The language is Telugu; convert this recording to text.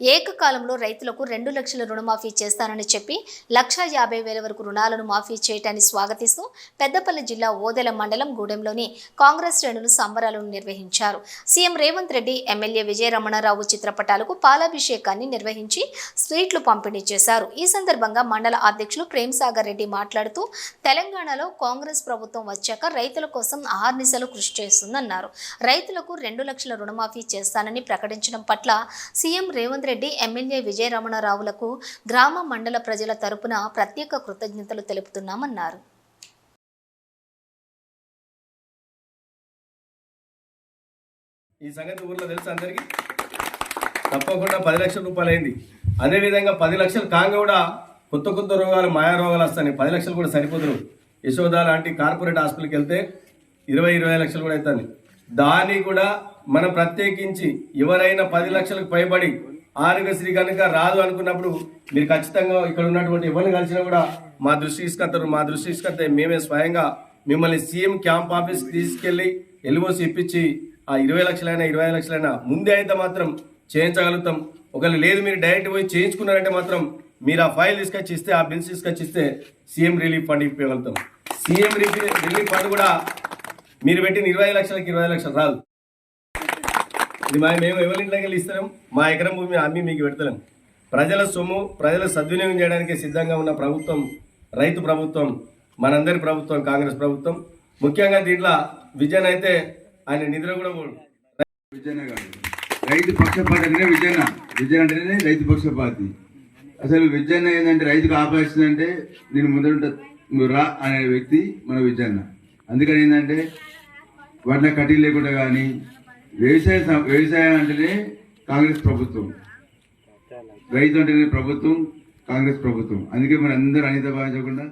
ఏకకాలంలో రైతులకు రెండు లక్షల రుణమాఫీ చేస్తానని చెప్పి లక్షా యాభై వేల వరకు రుణాలను మాఫీ చేయటాన్ని స్వాగతిస్తూ పెద్దపల్లి జిల్లా ఓదెల మండలం గూడెంలోని కాంగ్రెస్ శ్రేణులు సంబరాలను నిర్వహించారు. సీఎం రేవంత్ రెడ్డి ఎమ్మెల్యే విజయరమణారావు చిత్రపటాలకు పాలాభిషేకాన్ని నిర్వహించి స్వీట్లు పంపిణీ చేశారు. ఈ సందర్భంగా మండల అధ్యక్షులు ప్రేమ్ సాగర్ రెడ్డి మాట్లాడుతూ తెలంగాణలో కాంగ్రెస్ ప్రభుత్వం వచ్చాక రైతుల కోసం ఆహార్నిశలు కృషి చేస్తుందన్నారు. రైతులకు రెండు లక్షల రుణమాఫీ చేస్తానని ప్రకటించడం పట్ల సీఎం రేవంత్ రెడ్డి ఎమ్మెల్యే విజయరమణారావులకు గ్రామ మండల ప్రజల తరపున ప్రత్యేక కృతజ్ఞతలు తెలుపుతున్నామన్నారు. ఈ సంగతి ఊర్లో తెలుసు అందరికీ? తప్పకుండా పది లక్షల రూపాయలు అయింది అదేవిధంగా పది లక్షలు కాంగ కూడా కొత్త కొత్త రోగాలు మాయా రోగాలు వస్తాయి. పది లక్షలు కూడా సరిపోతురు. యశోద లాంటి కార్పొరేట్ హాస్పిటల్కి వెళ్తే ఇరవై ఇరవై లక్షలు కూడా అవుతుంది దాన్ని కూడా మనం ప్రత్యేకించి ఎవరైనా పది లక్షలకు పైబడి ఆరోగ్యశ్రీ కనుక రాదు అనుకున్నప్పుడు మీరు ఖచ్చితంగా ఇక్కడ ఉన్నటువంటి ఎవరిని కలిసినా కూడా మా దృష్టి తీసుకొస్తారు మా దృష్టి తీసుకెళ్తే మేమే స్వయంగా మిమ్మల్ని సీఎం క్యాంప్ ఆఫీస్కి తీసుకెళ్ళి ఎల్ఓసి ఇప్పించి ఆ ఇరవై లక్షలైనా ఇరవై ఐదు లక్షలైనా ముందే అయితే మాత్రం చేయించగలుగుతాం. ఒకవేళ లేదు మీరు డైరెక్ట్ పోయి చేయించుకున్నారంటే మాత్రం మీరు ఆ ఫైల్ తీసుకొచ్చి ఇస్తే ఆ బిల్స్ తీసుకొచ్చి ఇస్తే సీఎం రిలీఫ్ ఫండ్ ఇవ్వగలుగుతాం సీఎం రిలీఫ్ ఫండ్ కూడా మీరు పెట్టిన ఇరవై లక్షలకి ఇరవై లక్షలు రాదు. ఇది మా మేము ఎవరి ఇంట్లోకి వెళ్ళి ఇస్తాం మా ఎకరం భూమి అమ్మి మీకు పెడతలేం. ప్రజల సొమ్ము ప్రజల సద్వినియోగం చేయడానికి సిద్ధంగా ఉన్న ప్రభుత్వం రైతు ప్రభుత్వం మనందరి ప్రభుత్వం కాంగ్రెస్ ప్రభుత్వం. ముఖ్యంగా దీంట్లో విజయన్ అయితే ఆయన నిద్ర కూడా విజయన గారు రైతు పక్షపాతి అంటే విజయన. విజయన అంటేనే రైతు పక్షపాతి. అసలు విజయన ఏంటంటే రైతుకు ఆపేస్తుందంటే నేను ముందరుంట రా అనే వ్యక్తి మన విజయన్న అందుకని ఏంటంటే వాటిని కట్టి లేకుండా కానీ వ్యవసాయ వ్యవసాయం అంటేనే కాంగ్రెస్ ప్రభుత్వం. రైతు అంటేనే ప్రభుత్వం కాంగ్రెస్ ప్రభుత్వం. అందుకే మరి అందరూ అనిత భావించకుండా